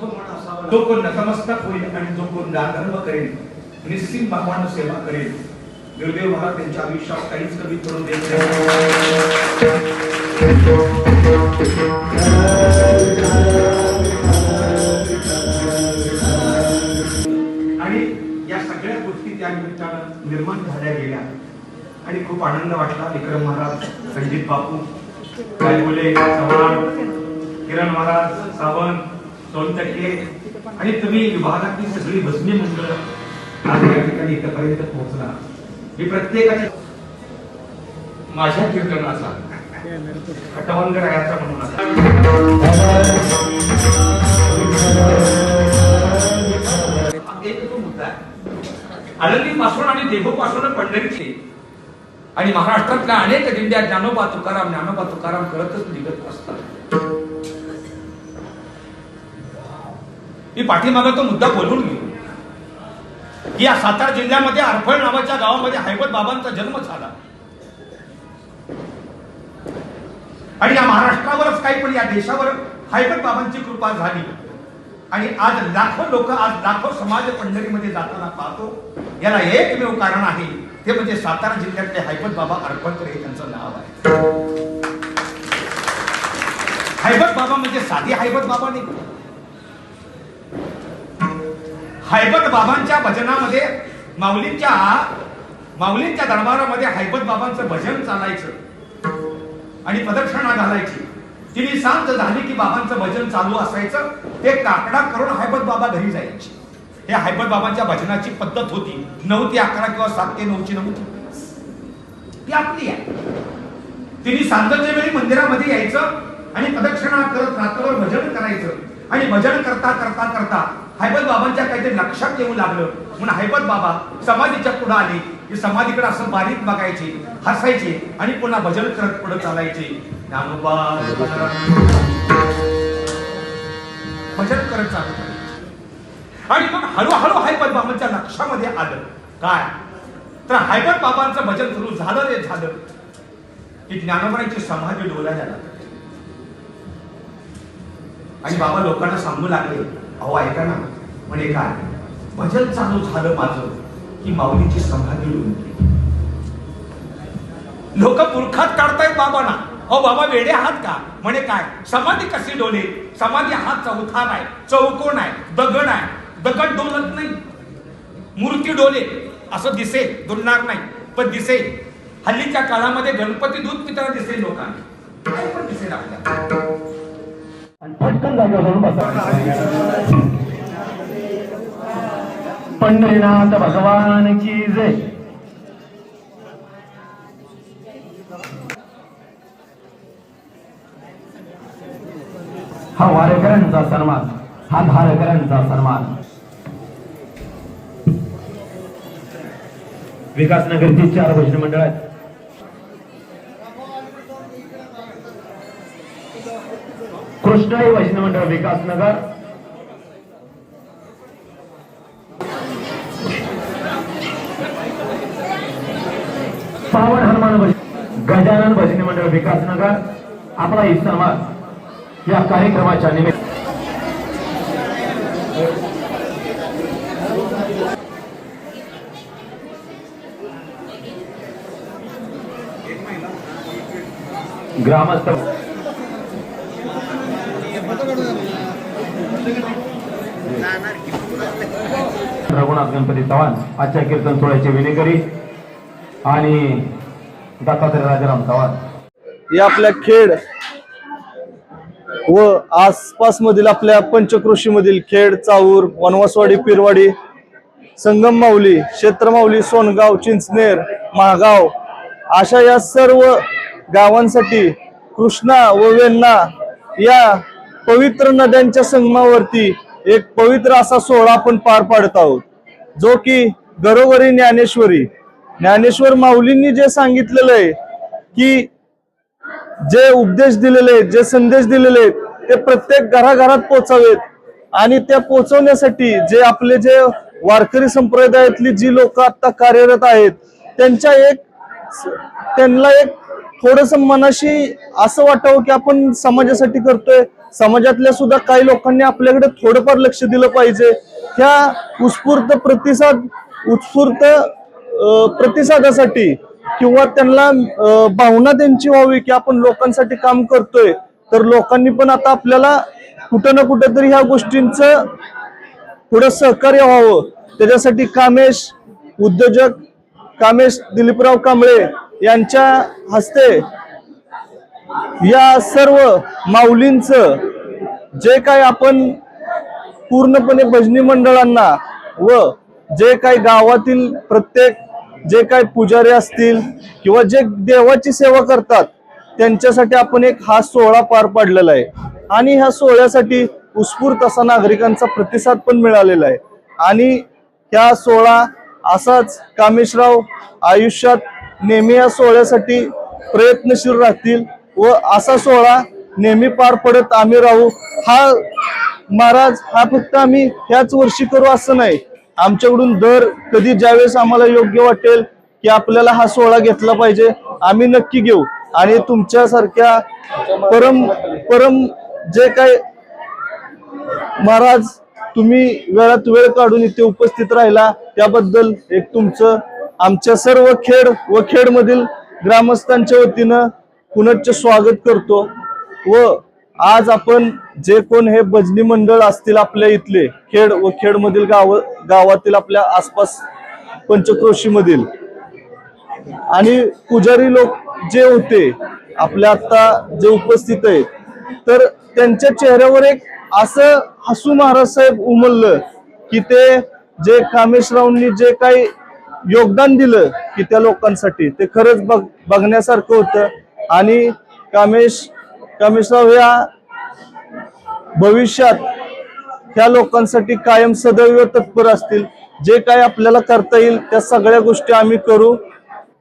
जो कोण नतमस्तक होईल आणि जो कोण दानधर्म करेल निस्सिम भगवान सेवा करेल. गुरुदेव महाराज त्यांच्या आयुष्यात काहीच कमी करून देत आणि या सगळ्या गोष्टी त्या निमित्तानं निर्माण झाल्या गेल्या. आणि खूप आनंद वाटला विक्रम महाराज संजीत बापू गायगुले चव्हाण किरण महाराज सावंत दोन टक्के. आणि तुम्ही विभागातली सगळी भजनी मंडळ आज या ठिकाणी इथपर्यंत पोहोचला मी प्रत्येकाच्या माझ्या कीर्तनाचा. खटवंग रायाचा म्हणून एक तो मुद्दा आहे. पासून आणि देहूपासून पंढरीचे. आणि महाराष्ट्रातल्या अनेक दिंड्या ज्ञानोबा तुकाराम ज्ञानोबा तुकाराम करतच निघत असतात. मी पाठीमागा तो मुद्दा बोलून घेऊ की या सातारा जिल्ह्यामध्ये अरफळ नावाच्या गावामध्ये हैबत बाबांचा जन्म झाला. आणि या महाराष्ट्रावरच काही पण या देशावर हैबत बाबांची कृपा झाली. आणि आज लाखो लोक आज लाखो समाज पंढरीमध्ये जाताना पाहतो. याला एकमेव कारण आहे ते म्हणजे सातारा जिल्ह्यातले हैबत बाबा अरफळकर हे त्यांचं नाव आहे. हैबत बाबा म्हणजे साधी हैबत बाबा नाही. हैबत बाबांच्या भजनामध्ये माऊलींच्या माऊलींच्या दरबारामध्ये हैबत बाबांचं भजन चालायचं. आणि प्रदक्षिणा घालायची. तिने शांत झाली की बाबांचं भजन चालू असायचं. ते काकडा करून हैबत बाबा घरी जायचे. हे हैबत बाबांच्या भजनाची पद्धत होती. नऊ ते अकरा किंवा सात ते नऊची नव्हती ती आपली आहे. तिने सांजच्या वेळी मंदिरामध्ये यायचं आणि प्रदक्षिणा करत रात्रभर भजन करायचं. आणि भजन करता करता करता हैबत बाबांच्या काहीतरी लक्षात येऊ लागलं. म्हणून हैबत बाबा समाधीच्या पुढे आले. की समाधीकडे असं बारीक बघायचे हसायचे आणि पुन्हा भजन करत पुढे चालायचे. ज्ञानोबा भजन करत चालत आणि मग हळूहळू हैबत बाबांच्या लक्षामध्ये आलं. काय? तर हैबत बाबांचं भजन सुरू झालं रे झालं. की ज्ञानोबाईची समाधी डोला झाला आणि बाबा लोकांना सांगू लागले अहो ऐका ना म्हणे काय? भजन चालू झालं माझं की माऊलीची समाधी डोलली लोक मूर्खात काढतायत बाबांना. अहो बाबा वेडे आहात का? म्हणे काय? समाधी कशी डोले? समाधी हा चौथा आहे चौकोन आहे दगड आहे. दगड डोलत नाही. मूर्ती डोले. असं दिसे डोलणार नाही. पण दिसे. हल्लीच्या काळामध्ये गणपती दूध पिताना दिसेल लोकांना. पण दिसेल आपल्याला पटकन जागेवर बसा. पंढरीनाथ भगवान की जय. हा वारेकरांचा सन्मान हा धारकरांचा सन्मान. विकासनगरची चार भजन मंडळ आहेत. कृष्णाई वैष्णव विकास नगर. पावन हनुमान भजन गजानन भजनी मंडळ विकासनगर आपला ही समाज या कार्यक्रमाच्या निमित्त ग्रामस्थ रघुनाथ गणपती चव्हाण आजच्या कीर्तन सोहळ्याचे विनेकरी आणि दत्तात्रय राजाराम चव्हाण. या आपल्या खेड व आसपास मधील आपल्या पंचकृषी मधील खेड चाऊर वनवासवाडी पिरवाडी संगम माऊली क्षेत्रमाऊली सोनगाव चिंचनेर महागाव अशा या सर्व गावांसाठी कृष्णा व वेण्णा या पवित्र नद्यांच्या संगमावरती एक पवित्र असा सोहळा आपण पार पाडत आहोत. जो की घरोघरी ज्ञानेश्वरी. ज्ञानेश्वर माऊलींनी जे सांगितलेलं आहे की जे उपदेश दिलेले आहेत जे संदेश दिलेले आहेत ते प्रत्येक घराघरात पोचावेत. आणि त्या पोचवण्यासाठी जे आपले जे वारकरी संप्रदायातली जी लोक आता कार्यरत आहेत त्यांच्या एक त्यांना एक थोडस मनाशी असं वाटावं की आपण समाजासाठी करतोय. समाजातल्या सुद्धा काही लोकांनी आपल्याकडे थोडंफार लक्ष दिलं पाहिजे. ह्या उत्स्फूर्त प्रतिसाद उत्स्फूर्त प्रतिसादासाठी किंवा त्यांना भावना त्यांची व्हावी की आपण लोकांसाठी काम करतोय तर लोकांनी पण आता आपल्याला कुठं ना कुठं तरी ह्या गोष्टींचं थोडं सहकार्य व्हावं. त्याच्यासाठी कामेश उद्योजक कामेश दिलीपराव कांबळे यांच्या हस्ते या सर्व माऊलींचं जे काय आपण पूर्णपणे भजनी मंडळांना व जे काही गावातील प्रत्येक जे काही पुजारी असतील किंवा जे देवाची सेवा करतात त्यांच्यासाठी आपण एक हा सोहळा पार पाडलेला आहे. आणि ह्या सोहळ्यासाठी उत्स्फूर्त असा नागरिकांचा प्रतिसाद पण मिळालेला आहे. आणि ह्या सोहळा असाच कामेशराव आयुष्यात नेहमी या सोहळ्यासाठी प्रयत्नशील राहतील. व असा सोहळा नेहमी पार पडत आम्ही राहू. हा महाराज हा फक्त आम्ही ह्याच वर्षी करू असं नाही. आमच्याकडून दर कधी ज्यावेळेस आम्हाला योग्य वाटेल की आपल्याला हा सोहळा घेतला पाहिजे आम्ही नक्की घेऊ. आणि तुमच्यासारख्या परम परम जे काय महाराज तुम्ही वेळात वेळ काढून इथे उपस्थित राहिला त्याबद्दल एक तुमचं आमच्या सर्व खेड व खेडमधील ग्रामस्थांच्या वतीनं पुनश्च स्वागत करतो व आज आपण जे कोण हे भजनी मंडळ असतील आपल्या इथले खेड व खेडमधील गाव गावातील आपल्या आसपास पंचक्रोशीमधील. आणि पुजारी लोक जे होते आपल्या आता जे उपस्थित आहेत तर त्यांच्या चेहऱ्यावर एक असं हसू महाराज साहेब उमललं की ते जे कामेशरावनी जे काही योगदान दिलं की त्या लोकांसाठी ते खरंच बघ बघण्यासारखं होतं. आणि कामेश कामेशराव या भविष्यात ह्या लोकांसाठी कायम सदैव तत्पर असतील. जे काय आपल्याला करता येईल त्या सगळ्या गोष्टी आम्ही करू.